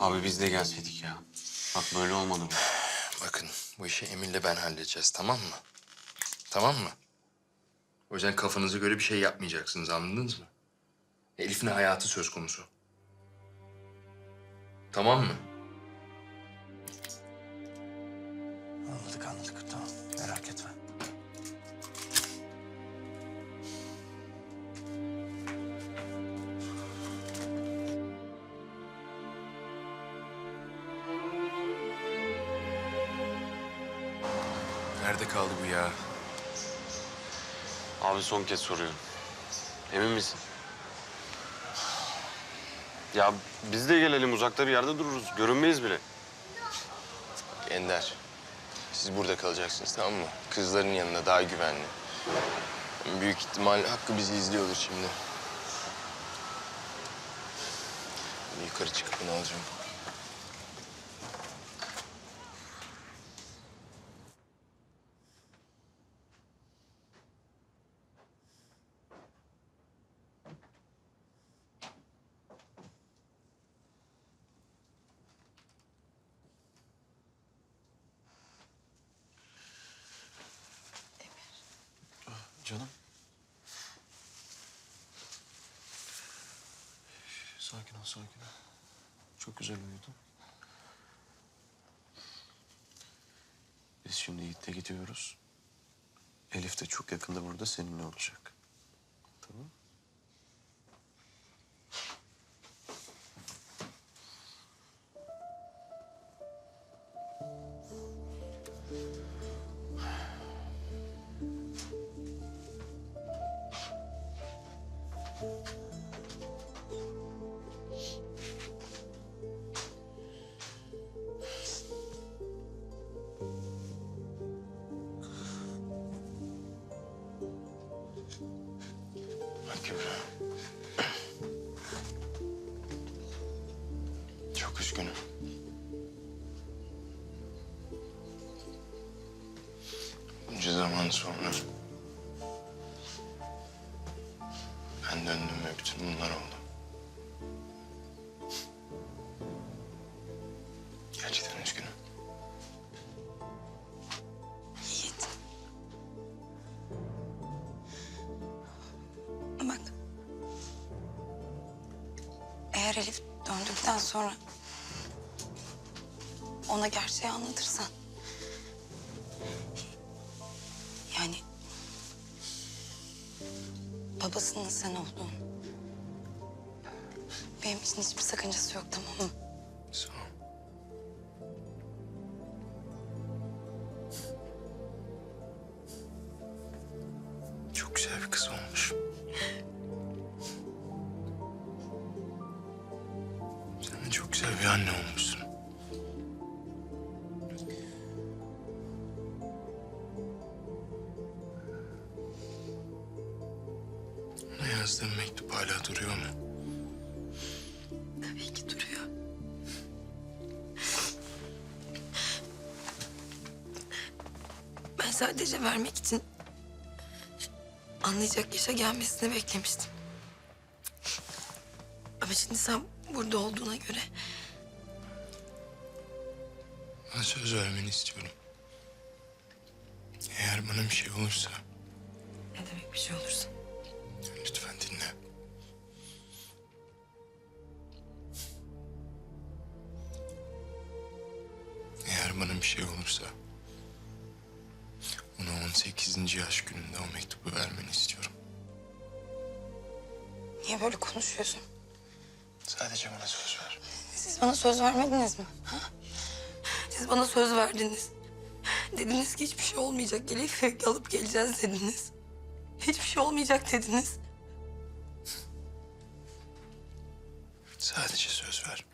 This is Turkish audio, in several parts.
Abi biz de gelseydik ya. Bak böyle olmadı bu. Bakın bu işi Emir'le ben halledeceğiz tamam mı? Tamam mı? O yüzden kafanıza göre bir şey yapmayacaksınız anladınız mı? Elif'in hayatı söz konusu. Tamam mı? Anladık anladık tamam merak etme. Nerede kaldı bu ya? Abi son kez soruyorum. Emin misin? Ya biz de gelelim uzakta bir yerde dururuz. Görünmeyiz bile. Ender, siz burada kalacaksınız tamam mı? Kızların yanında daha güvenli. Büyük ihtimal Hakkı bizi izliyordur şimdi. Yukarı çıkıp bunu alacağım. Canım. Sakin ol sakin ol. Çok güzel uyudun. Biz şimdi Yiğit'le gidiyoruz. Elif de çok yakında burada seninle olacak. Tamam Kübra. Çok üzgünüm. Bunca zaman sonra... Ben döndüm ve bütün bunlar oldu. Gerçekten üzgünüm. Elif döndükten sonra ona gerçeği anlatırsan yani babasının sen olduğunu benim için hiçbir sakıncası yok tamam mı? Çok güzel bir kız olmuş. Çok güzel bir anne olmuşsun. Ona yazdığım mektup hala duruyor mu? Tabii ki duruyor. Ben sadece vermek için anlayacak yaşa gelmesini beklemiştim. Ama şimdi sen burada olduğuna göre Bana söz vermeni istiyorum. Eğer bana bir şey olursa ne demek bir şey olursa. lütfen dinle. Eğer bana bir şey olursa ona 18. yaş gününde o mektubu vermeni istiyorum. Niye böyle konuşuyorsun? Sadece bana söz ver. Siz bana söz vermediniz mi? Ha? Siz bana söz verdiniz. Dediniz ki hiçbir şey olmayacak. Gelip alıp geleceğiz dediniz. Hiçbir şey olmayacak dediniz. Sadece söz ver.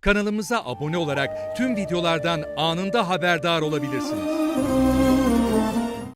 Kanalımıza abone olarak tüm videolardan anında haberdar olabilirsiniz.